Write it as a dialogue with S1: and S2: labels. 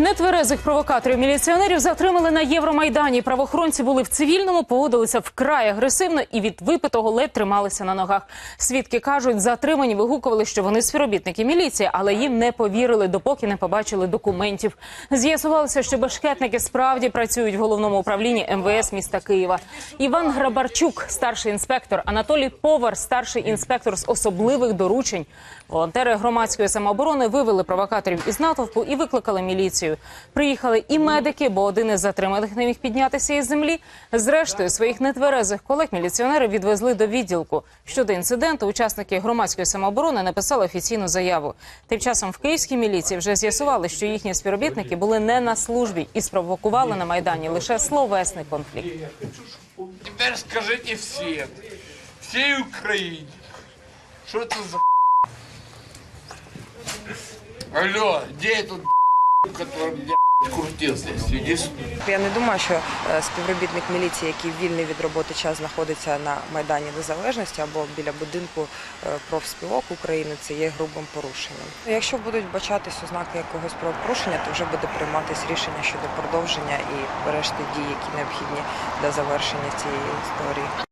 S1: Нетверезих провокаторів міліціонерів затримали на Євромайдані. Правоохоронці були в цивільному, поводилися вкрай агресивно і від випитого ледь трималися на ногах. Свідки кажуть, затримані вигукували, що вони співробітники міліції, але їм не повірили, допоки не побачили документів. З'ясувалося, що бешкетники справді працюють в головному управлінні МВС міста Києва. Іван Грабарчук, старший інспектор, Анатолій Повар, старший інспектор з особливих доручень. Волонтери громадської самооборони вивели провокаторів із натовпу і викликали міліцію. Приїхали і медики, бо один із затриманих не міг піднятися із землі. Зрештою, своїх нетверезих колег міліціонери відвезли до відділку. Щодо інциденту, учасники громадської самооборони написали офіційну заяву. Тим часом в київській міліції вже з'ясували, що їхні співробітники були не на службі і спровокували на майдані лише словесний конфлікт.
S2: Теперь скажите всем, всей Украине, что это за Алло, где этот который?
S3: Я не думаю, що е, співробітник міліції, який вільний від роботи час знаходиться на майдані незалежності або біля будинку е, профспілок України, це є грубим порушенням. Якщо будуть бачатись ознаки якогось правопорушення, то вже буде прийматись рішення щодо продовження і решти дій, які необхідні для завершення цієї історії.